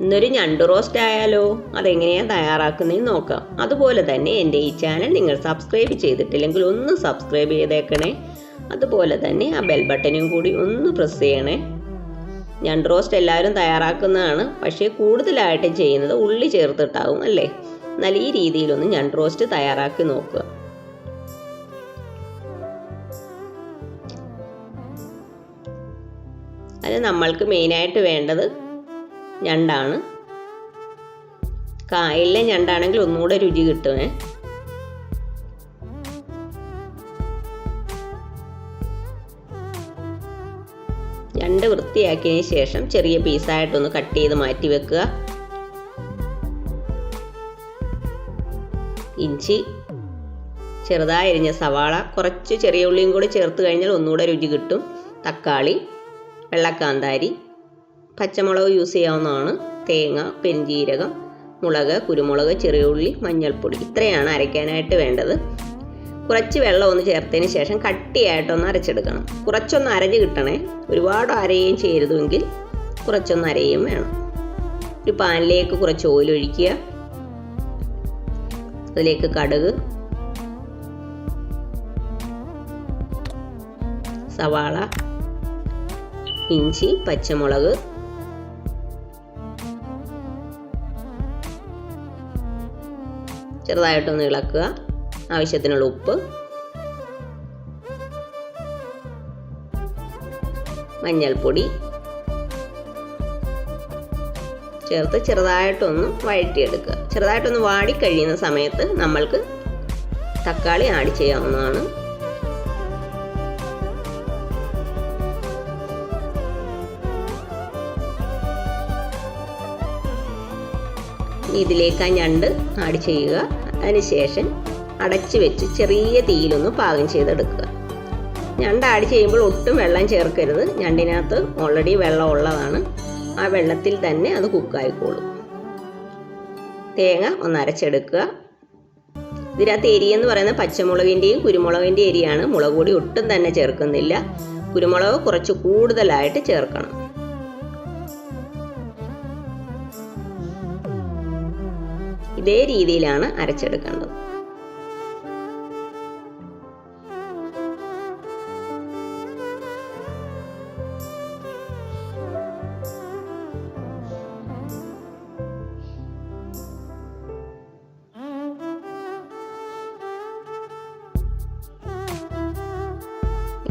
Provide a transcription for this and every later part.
ഇന്നൊരു ഞണ്ട് റോസ്റ്റ് ആയാലോ? അതെങ്ങനെയാണ് തയ്യാറാക്കുന്നതെന്ന് നോക്കാം. അതുപോലെ തന്നെ എന്റെ ഈ ചാനൽ നിങ്ങൾ സബ്സ്ക്രൈബ് ചെയ്തിട്ടില്ലെങ്കിൽ ഒന്ന് സബ്സ്ക്രൈബ് ചെയ്തേക്കണേ. അതുപോലെ തന്നെ ആ ബെൽ ബട്ടനും കൂടി ഒന്ന് പ്രസ് ചെയ്യണേ. ഞണ്ട് റോസ്റ്റ് എല്ലാവരും തയ്യാറാക്കുന്നതാണ്. പക്ഷേ കൂടുതലായിട്ട് ചെയ്യുന്നത് ഉള്ളി ചേർത്തിട്ടാവും അല്ലേ? എന്നാൽ ഈ രീതിയിലൊന്ന് ഞണ്ട് റോസ്റ്റ് തയ്യാറാക്കി നോക്കുക. അത് നമ്മൾക്ക് മെയിനായിട്ട് വേണ്ടത് ഞണ്ടാണ്. കായലിലെ ഞണ്ടാണെങ്കിൽ ഒന്നുകൂടെ രുചി കിട്ടുമേ ഞണ്ട് വൃത്തിയാക്കിയതിന് ശേഷം ചെറിയ പീസായിട്ടൊന്ന് കട്ട് ചെയ്ത് മാറ്റി വെക്കുക. ഇഞ്ചി ചെറുതായി അരിഞ്ഞ സവാള കുറച്ച് ചെറിയ ഉള്ളിയും കൂടി ചേർത്ത് കഴിഞ്ഞാൽ ഒന്നുകൂടെ രുചി കിട്ടും. തക്കാളി വെള്ളക്കാന്താരി പച്ചമുളക് യൂസ് ചെയ്യാവുന്നതാണ്. തേങ്ങ പെരിഞ്ജീരകം മുളക് കുരുമുളക് ചെറിയ ഉള്ളി മഞ്ഞൾപ്പൊടി. ഇത്രയാണ് അരയ്ക്കാനായിട്ട് വേണ്ടത്. കുറച്ച് വെള്ളം ഒന്ന് ചേർത്തതിന് ശേഷം കട്ടിയായിട്ടൊന്ന് അരച്ചെടുക്കണം. കുറച്ചൊന്ന് അരഞ്ഞ് കിട്ടണേ. ഒരുപാട് അരയുകയും ചെയ്യരുതെങ്കിൽ കുറച്ചൊന്ന് അരയും വേണം. ഒരു പാനിലേക്ക് കുറച്ച് ഓയിലൊഴിക്കുക അതിലേക്ക് കടുക് സവാള ഇഞ്ചി പച്ചമുളക് ചെറുതായിട്ടൊന്ന് ഇളക്കുക. ആവശ്യത്തിനുള്ള ഉപ്പ്. മഞ്ഞൾപ്പൊടി. ചേർത്ത് ചെറുതായിട്ടൊന്ന് വഴറ്റിയെടുക്കുക. ചെറുതായിട്ടൊന്ന് വാടി കഴിയുന്ന സമയത്ത് നമ്മൾക്ക് തക്കാളി ആഡ് ചെയ്യാവുന്നതാണ്. ഇതിലേക്ക് ആ ഞണ്ട് ആഡ് ചെയ്യുക. അതിനുശേഷം അടച്ചു വെച്ച് ചെറിയ തീയിലൊന്ന് പാകം ചെയ്തെടുക്കുക. ഞണ്ട് ആഡ് ചെയ്യുമ്പോൾ ഒട്ടും വെള്ളം ചേർക്കരുത്. ഞണ്ടിനകത്ത് ഓൾറെഡി വെള്ളം ഉള്ളതാണ്. ആ വെള്ളത്തിൽ തന്നെ അത് കുക്കായിക്കോളും തേങ്ങ ഒന്ന് അരച്ചെടുക്കുക. ഇതിനകത്ത് എരി എന്ന് പറയുന്നത് പച്ചമുളകിന്റെയും കുരുമുളകിന്റെ എരിയാണ്. മുളക് പൊടി ഒട്ടും തന്നെ ചേർക്കുന്നില്ല. കുരുമുളക് കുറച്ച് കൂടുതലായിട്ട് ചേർക്കണം. ഇതേ രീതിയിലാണ് അരച്ചെടുക്കേണ്ടത്.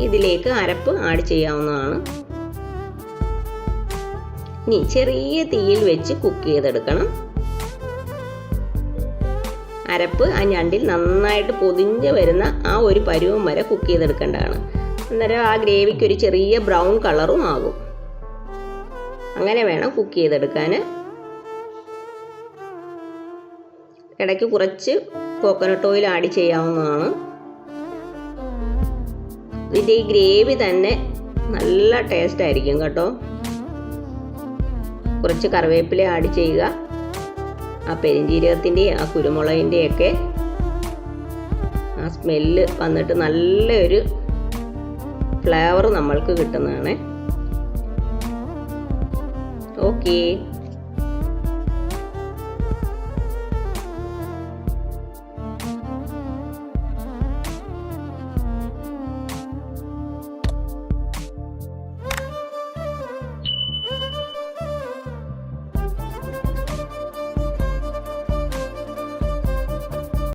ഇതിലേക്ക് അരപ്പ് ആഡ് ചെയ്യാവുന്നതാണ്. ഇനി ചെറിയ തീയിൽ വെച്ച് കുക്ക് ചെയ്തെടുക്കണം. അരപ്പ് ആ ഞണ്ടിൽ നന്നായിട്ട് പൊതിഞ്ഞ് വരുന്ന ആ ഒരു പരുവം വരെ കുക്ക് ചെയ്തെടുക്കേണ്ടതാണ്. അന്നേരം ആ ഗ്രേവിക്ക് ഒരു ചെറിയ ബ്രൗൺ കളറും ആകും. അങ്ങനെ വേണം കുക്ക് ചെയ്തെടുക്കാൻ. ഇടയ്ക്ക് കുറച്ച് കോക്കനട്ട് ഓയിൽ ആഡ് ചെയ്യാവുന്നതാണ്. ഇതിന്റെ ഈ ഗ്രേവി തന്നെ നല്ല ടേസ്റ്റ് ആയിരിക്കും കേട്ടോ. കുറച്ച് കറിവേപ്പില ആഡ് ചെയ്യുക. ആ പെരിഞ്ജീരകത്തിന്റെയും ആ കുരുമുളകിന്റെയൊക്കെ ആ സ്മെല്ല് വന്നിട്ട് നല്ലൊരു ഫ്ലേവർ നമ്മൾക്ക് കിട്ടുന്നതാണ്. ഓക്കേ.